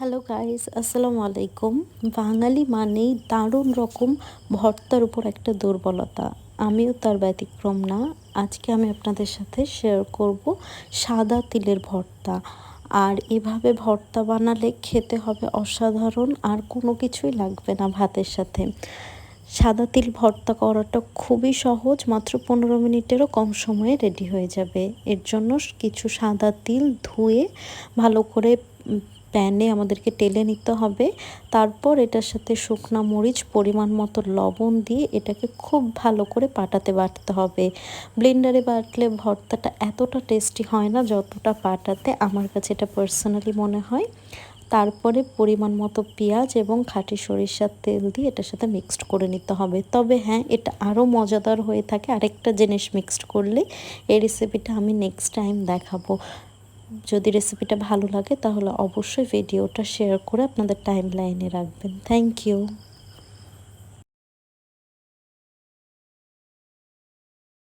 Hello guys আসসালামু আলাইকুম বাঙালি মানেই দারুণ রকম ভর্তার উপর একটা দুর্বলতা। আমিও তার ব্যতিক্রম না। আজকে আমি আপনাদের সাথে শেয়ার করব সাদা তিলের ভর্তা। আর এভাবে ভর্তা বানালে খেতে হবে অসাধারণ, আর কোনো কিছুই লাগবে না ভাতের সাথে। সাদা তিল ভর্তা করাটা খুবই সহজ, মাত্র পনেরো মিনিটেরও কম সময়ে রেডি হয়ে যাবে। এর জন্য কিছু সাদা তিল ধুয়ে ভালো করে প্যানে আমাদেরকে টেলে নিতে হবে। তারপর এটার সাথে শুকনা মরিচ, পরিমাণ মতো লবণ দিয়ে এটাকে খুব ভালো করে পাটাতে বাটতে হবে। ব্লেন্ডারে বাটলে ভর্তাটা এতটা টেস্টি হয় না যতটা পাটাতে আমার কাছে এটা পার্সোনালি মনে হয়। তারপরে পরিমাণ মতো পেঁয়াজ এবং খাঁটি সরিষার তেল দিয়ে এটার সাথে মিক্সড করে নিতে হবে। তবে হ্যাঁ এটা আরও মজাদার হয়ে থাকে আরেকটা জিনিস মিক্সড করলে। এই রেসিপিটা আমি নেক্সট টাইম দেখাবো। যদি রেসিপিটা ভালো লাগে তাহলে অবশ্যই ভিডিওটা শেয়ার করে আপনাদের টাইম লাইনে রাখবেন। Thank you